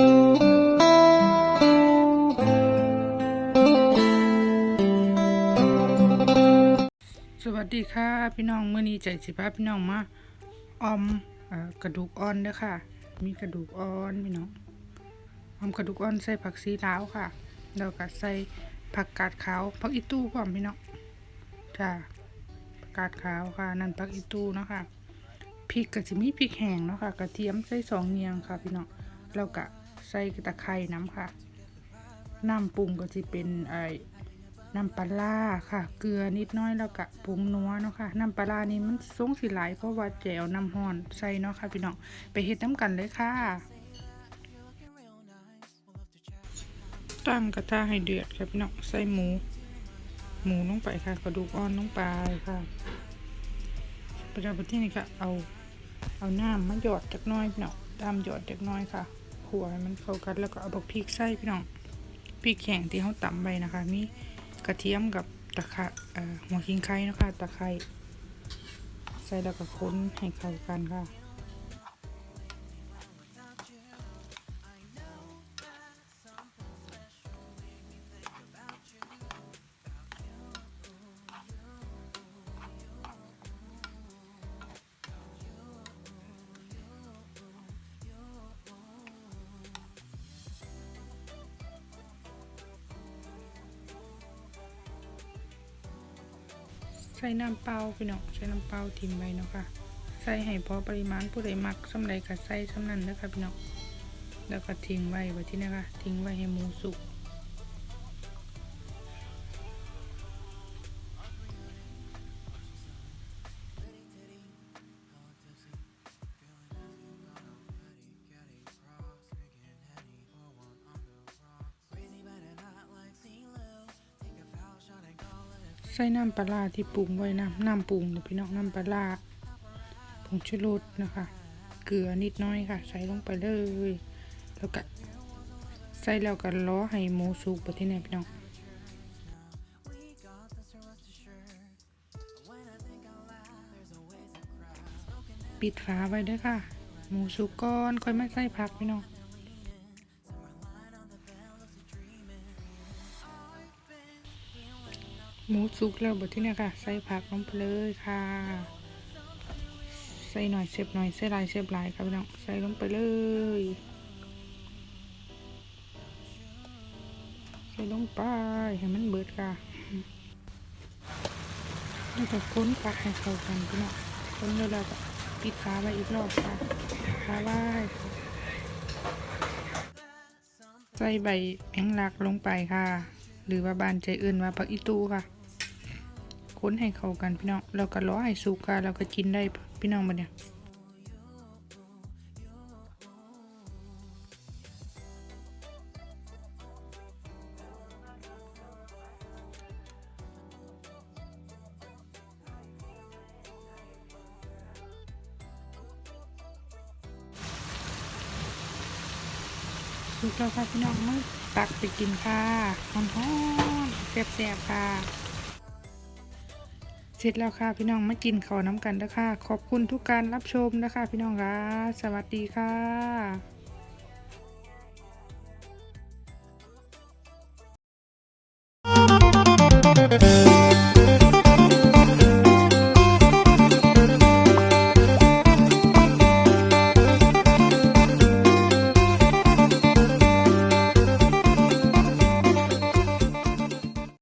สวัสดีค่ะ พี่น้องเมื่อนี้ใจสิพาพี่น้องมาออมกระดูกอ่อนเด้อค่ะ มีกระดูกอ่อนพี่น้องออมกระดูกอ่อนใส่ผักซีลาวค่ะแล้วก็ใส่ผักกาดขาวผักอีตู้พร้อมพี่น้องจ้าผักกาดขาวค่ะ นั่นผักอีตู้เนาะค่ะพริกกะจะมีพริกแห้งเนาะค่ะ กระเทียมใส่สองเนียงค่ะพี่น้องแล้วก็ ใส่ตะไคร้น้ำค่ะ น้ำปรุงก็จะเป็นไอ้น้ำปลาร้าค่ะ เกลือนิดน้อยแล้วก็ปรุงนัวเนาะค่ะ น้ำปลาร้านี่มันสงสิหลายเพราะว่าแจวน้ำห้อนใส่เนาะค่ะพี่น้อง ไปเฮ็ดน้ำกันเลยค่ะ ตั้งกระทะให้เดือดค่ะพี่น้อง ใส่หมู หมูลงไปค่ะ กระดูกอ่อนลงไปค่ะประดับที่นี่ค่ะ เอา เอาน้ำมาหยอดจักน้อยพี่น้องตามหยอดจักน้อยค่ะ ขัวให้มันเข้ากันแล้วก็เอาบักพริกใส่พี่น้องพริกแข็งที่เขาตำไปนะคะ มีกระเทียมกับตะไคร้หัวขิงไข่นะคะตะไคร้ใส่แล้วก็ค้นให้เข้ากันค่ะ ใส่น้ำเปล่าพี่น้องใส่น้ำเปล่าทิ้งไว้เนาะค่ะใส่ให้พอปริมาณผู้ใดมักสำใดก็ใส่สำนั้นนะคะพี่น้องแล้วก็ทิ้งไว้ไว้ที่นี่ค่ะทิ้งไว้ให้หมูสุก ส่น้ำปลาที่ปรุงไว้น้ำน้ำปรุงเดี๋ยวพี่น้องน้ำปลาร้าผงชูรสนะคะ เกลือนิดน้อยค่ะ ใส่ลงไปเลยแล้วก็ใส่แล้วก็ล้อให้หมูสุกไปที่ไหนพี่น้องปิดฝาไว้ด้วยค่ะ หมูสุกก่อนค่อยมาใส่ผักพี่น้อง หมูสุกแล้วบดที่นี่ค่ะ ใส่ผักลงไปเลยค่ะ ใส่หน่อยเสียบหน่อยใส่ลายเสียบลายครับพี่น้องใส่ลงไปเลยใส่ลงไปให้มันเบิดค่ะแล้วก็ค้นผักให้เข้ากันพี่น้องค้นแล้วก็ปิดฝาไว้อีกรอบค่ะฝาไว้ใส่ใบแองลักลงไปค่ะ หรือว่าบานใจอื่นว่าผักอีตูค่ะ ค้นให้เข้ากันพี่น้องเราก็รอให้สุกค่ะเราก็กินได้พี่น้องบัดเนี่ยสุกแล้วค่ะพี่น้องมาตักไปกินค่ะหอมๆแซ่บๆค่ะ เสร็จแล้วค่ะพี่น้องมากินข้าวน้ำกันนะค่ะขอบคุณทุกการรับชมนะคะ พี่น้องค่ะสวัสดีค่ะ